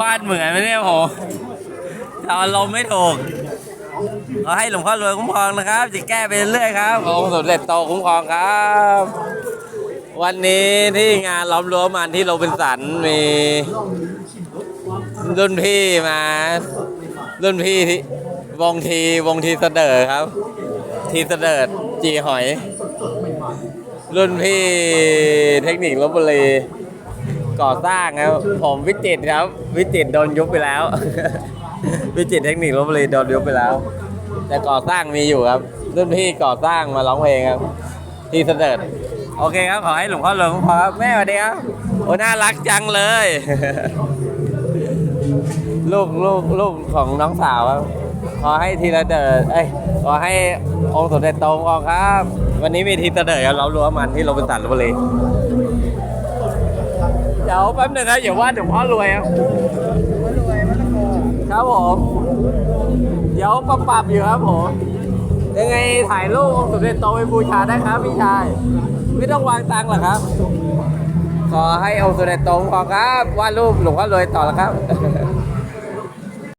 วาดเหมือนไหมเนี่ยผมเราอารมไม่ถูกเราให้หลวงพ่อรวยคุ้มครองนะครับ จะแก้ไปเรื่อยครับองค์สมเด็จโตคุ้มครองครับ วันนี้ที่งานล้อมรั้วมันที่โรบินสันมีรุ่นพี่มา รุ่นพี่ที่วงทีวงทีเสดอครับ ทีเสดอจีหอย รุ่นพี่เทคนิคลบบุรี ก่อสร้างครับ ผมวิจิตรครับ วิจิตรโดนยุบไปแล้ว วิจิตรเทคนิคลบบุรีโดนยุบไปแล้ว แต่ก่อสร้างมีอยู่ครับรุ่นพี่ก่อสร้างมาร้องเพลงครับทีเสดอโอเคครับขอให้หลวงพ่อหลวงพ่อครับแม่สวัสดีครับโอ้น่ารักจังเลย ลูกลูกลูกของน้องสาวครับขอให้ทีละเดิดเอ้ยขอให้องค์สมเด็จโตองค์ครับ วันนี้มีทีละเดิดครับเรารั้วมันที่โรบินสันลพบุรี เดี๋ยวแป๊บหนึงนะอย่าว่าเดี๋ยวพ่อรวยครับครับผม เดี๋ยวปรับปรับอยู่ครับผม ยังไงถ่ายรูปองค์สมเด็จโตไปบูชาได้ครับพี่ชาย ไม่ต้องวางตังค์หรอกครับ ขอให้องค์สมเด็จโตอครับวาดรูปหลวงพ่อรวยต่อแล้วครับ